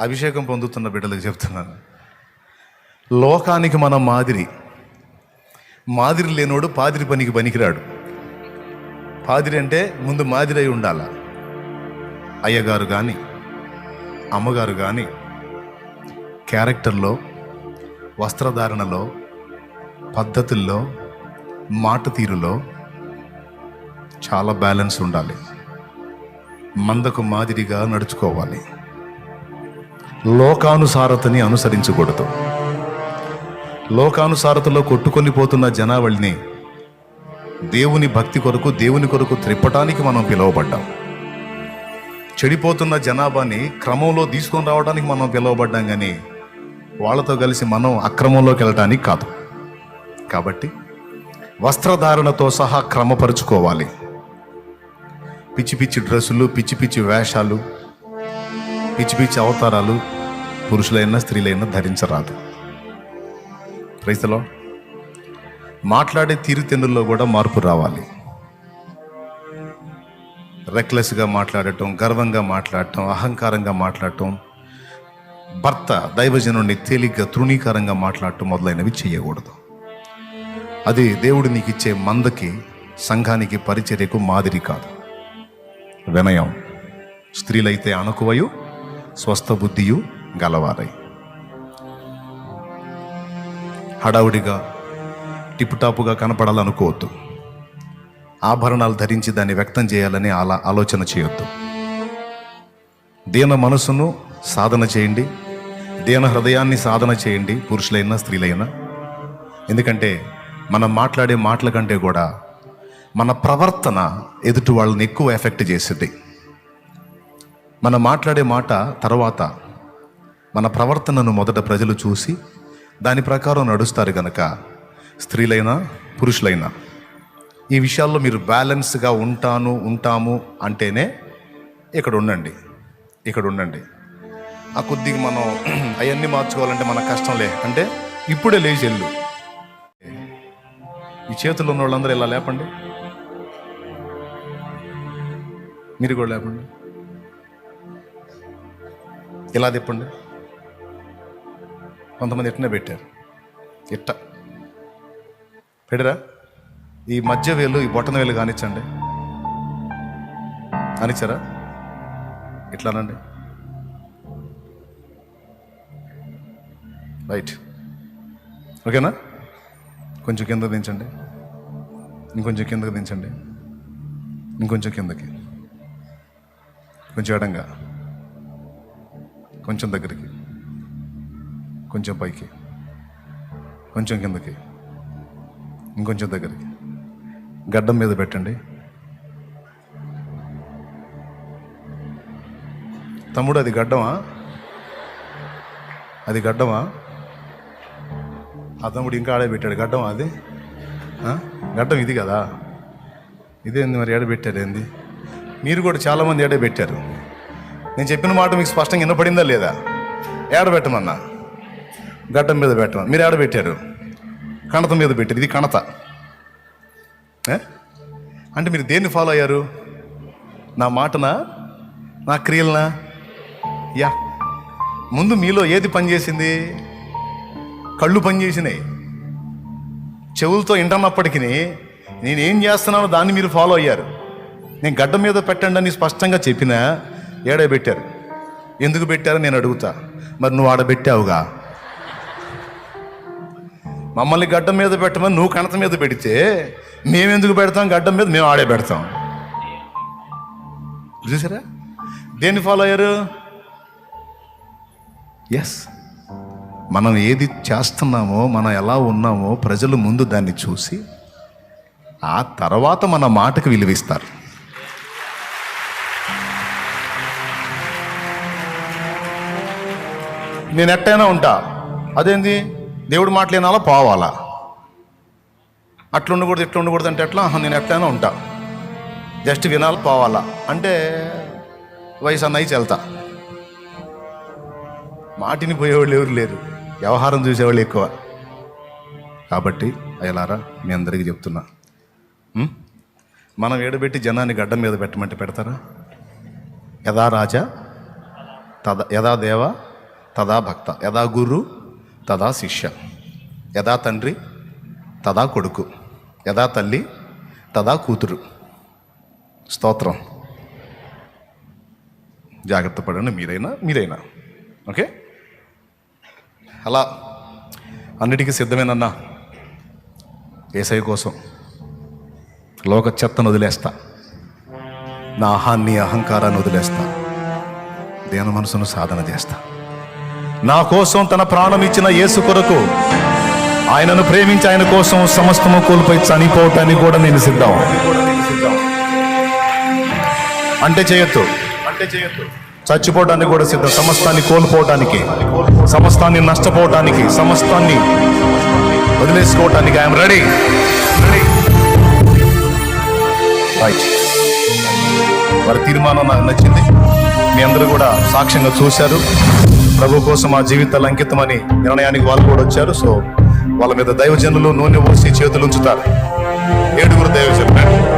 అభిషేకం పొందుతున్న బిడ్డలకు చెప్తున్నాను. లోకానికి మనం మాదిరి మాదిరి లేనోడు పాదిరి పనికి పనికిరాడు. పాదిరి అంటే ముందు మాదిరి అయి ఉండాల. అయ్యగారు కానీ అమ్మగారు కానీ క్యారెక్టర్లో వస్త్రధారణలో పద్ధతుల్లో మాట తీరులో చాలా బ్యాలెన్స్ ఉండాలి. మందకు మాదిరిగా నడుచుకోవాలి. లోకానుసారతని అనుసరించకూడదు. లోకానుసారతలో కొట్టుకొని పోతున్న జనావళిని దేవుని భక్తి కొరకు దేవుని కొరకు త్రిప్పటానికి మనం పిలువబడ్డాం. చెడిపోతున్న జనాభాని క్రమంలో తీసుకొని రావడానికి మనం పిలువబడ్డాం కానీ వాళ్ళతో కలిసి మనం అక్రమంలోకి వెళ్ళటానికి కాదు. కాబట్టి వస్త్రధారణతో సహా క్రమపరుచుకోవాలి. పిచ్చి పిచ్చి డ్రెస్సులు పిచ్చి పిచ్చి వేషాలు పిచ్చి పిచ్చి అవతారాలు పురుషులైనా స్త్రీలైనా ధరించరాదు. రైతులో మాట్లాడే తీరుతెన్నుల్లో కూడా మార్పు రావాలి. రెక్లెస్గా మాట్లాడటం గర్వంగా మాట్లాడటం అహంకారంగా మాట్లాడటం భర్త దైవజనుడిని తేలిగ్గా తృణీకారంగా మాట్లాడటం మొదలైనవి చేయకూడదు. అది దేవుడు నీకు ఇచ్చే మందకి సంఘానికి పరిచర్యకు మాదిరి కాదు. వినయం. స్త్రీలైతే అణకువయు స్వస్థ బుద్ధియు గలవారై. హడావుడిగా టిప్పుటాపుగా కనపడాలనుకోవద్దు. ఆభరణాలు ధరించి దాన్ని వ్యక్తం చేయాలని అలా ఆలోచన చేయొద్దు. దీన మనసును సాధన చేయండి. దీన హృదయాన్ని సాధన చేయండి పురుషులైనా స్త్రీలైనా. ఎందుకంటే మనం మాట్లాడే మాటల కంటే కూడా మన ప్రవర్తన ఎదుటి వాళ్ళని ఎక్కువ ఎఫెక్ట్ చేస్తుంది మనం మాట్లాడే మాట తర్వాత మన ప్రవర్తనను మొదట ప్రజలు చూసి దాని ప్రకారం నడుస్తారు కనుక స్త్రీలైనా పురుషులైనా. ఈ విషయాల్లో మీరు బ్యాలెన్స్గా ఉంటాను ఉంటాము అంటేనే ఇక్కడ ఉండండి ఇక్కడ ఉండండి. ఆ కొద్దిగా మనం అవన్నీ మార్చుకోవాలంటే మన కష్టంలే అంటే ఇప్పుడే లేచి వెళ్ళు. ఈ చేతుల్లో ఉన్న వాళ్ళందరూ ఇలా లేపండి? మీరు కూడా లేపండి. ఇలా తిప్పండి కొంతమంది ఇట్టనే పెట్టారు. ఇట్ట పెడరా ఈ మధ్య వేలు ఈ బొట్టన వేలు కానిచ్చండి. కానిచ్చారా? ఇట్లానండి రైట్. ఓకేనా? కొంచెం కింద దించండి. ఇంకొంచెం కిందకి దించండి. ఇంకొంచెం కిందకి. కొంచెం ఎడంగా. కొంచెం దగ్గరికి. కొంచెం పైకి. కొంచెం కిందకి. ఇంకొంచెం దగ్గరికి. గడ్డం మీద పెట్టండి. తమ్ముడు అది గడ్డమా? అది గడ్డమా? ఆ తమ్ముడు ఇంకా ఆడే పెట్టాడు. గడ్డమా అది? గడ్డం ఇది కదా? ఇదేంది మరి ఏడ పెట్టారు ఏంది? మీరు కూడా చాలామంది ఏడే పెట్టారు? నేను చెప్పిన మాట మీకు స్పష్టంగా వినపడిందా లేదా? ఏడ పెట్టమన్నా? గడ్డం మీద పెట్టడం. మీరు ఆడ పెట్టారు? కణత మీద పెట్టారు. ఇది కణత. అంటే మీరు దేన్ని ఫాలో అయ్యారు? నా మాటనా? నా క్రియలనా? యా. ముందు మీలో ఏది పనిచేసింది? కళ్ళు పనిచేసినాయి. చెవులతో వింటున్నప్పటికీ నేనేం చేస్తున్నానో దాన్ని మీరు ఫాలో అయ్యారు. నేను గడ్డ మీద పెట్టండి అని స్పష్టంగా చెప్పినా ఏడే పెట్టారు? ఎందుకు పెట్టారో నేను అడుగుతా. మరి నువ్వు ఆడ పెట్టావుగా? మమ్మల్ని గడ్డం మీద పెట్టమని నువ్వు కణత మీద పెడితే మేమెందుకు పెడతాం? గడ్డం మీద మేము ఆడే పెడతాం. చూసారా? దేన్ని ఫాలో అయ్యారు? ఎస్ మనం ఏది చేస్తున్నామో మనం ఎలా ఉన్నామో ప్రజలు ముందు దాన్ని చూసి ఆ తర్వాత మన మాటకు విలువిస్తారు. నేను ఎట్టైనా ఉంటా. అదేంది? దేవుడు మాటలు వినాలా పోవాలా. అట్లా ఉండకూడదు ఇట్లా ఉండకూడదు అంటే ఎట్లా? నేను ఎట్లయినా ఉంటా. జస్ట్ వినాలి పోవాలా. అంటే వయసు అన్నయ్య చెల్తా. మాటిని పోయేవాళ్ళు ఎవరు లేరు. వ్యవహారం చూసేవాళ్ళు ఎక్కువ. కాబట్టి అయ్యలారా మీ అందరికీ చెప్తున్నా. మనం ఏడబెట్టి జనాన్ని గడ్డం మీద పెట్టమంటే పెడతారా? యథా రాజా తద యథా దేవ తదా భక్త యథా గురు తదా శిష్య. యథా తండ్రి తదా కొడుకు. యథా తల్లి తదా కూతురు. స్తోత్రం. జాగ్రత్త పడండి మీరైనా మీరైనా. ఓకే? అలా అన్నిటికీ సిద్ధమేనన్నా? ఏసై కోసం. లోక చెత్తను వదిలేస్తా. నా అహాన్ని అహంకారాన్ని వదిలేస్తా. దేన మనసును సాధన చేస్తా. నా కోసం తన ప్రాణం ఇచ్చిన యేసు కొరకు ఆయనను ప్రేమించి ఆయన కోసం సమస్తము కోల్పోయి చనిపోవటానికి కూడా నేను సిద్ధం. అంటే చేయొద్దు. అంటే చేయొద్దు చచ్చిపోవడానికి కూడా సిద్ధం. సమస్తాన్ని కోల్పోవటానికి సమస్తాన్ని నష్టపోవటానికి సమస్తాన్ని వదిలేసుకోవటానికి ఐఎమ్ రెడీ రైట్ వారి తీర్మానం నాకు నచ్చింది. మీ అందరూ కూడా సాక్ష్యంగా చూశారు. ప్రభు కోసం ఆ జీవితాలు అంకితమని నిర్ణయానికి వాళ్ళు కూడా వచ్చారు. సో వాళ్ళ మీద దైవజనులు నూనె పోసి చేతులు ఉంచుతారు. ఏడుగురు దైవజనులు.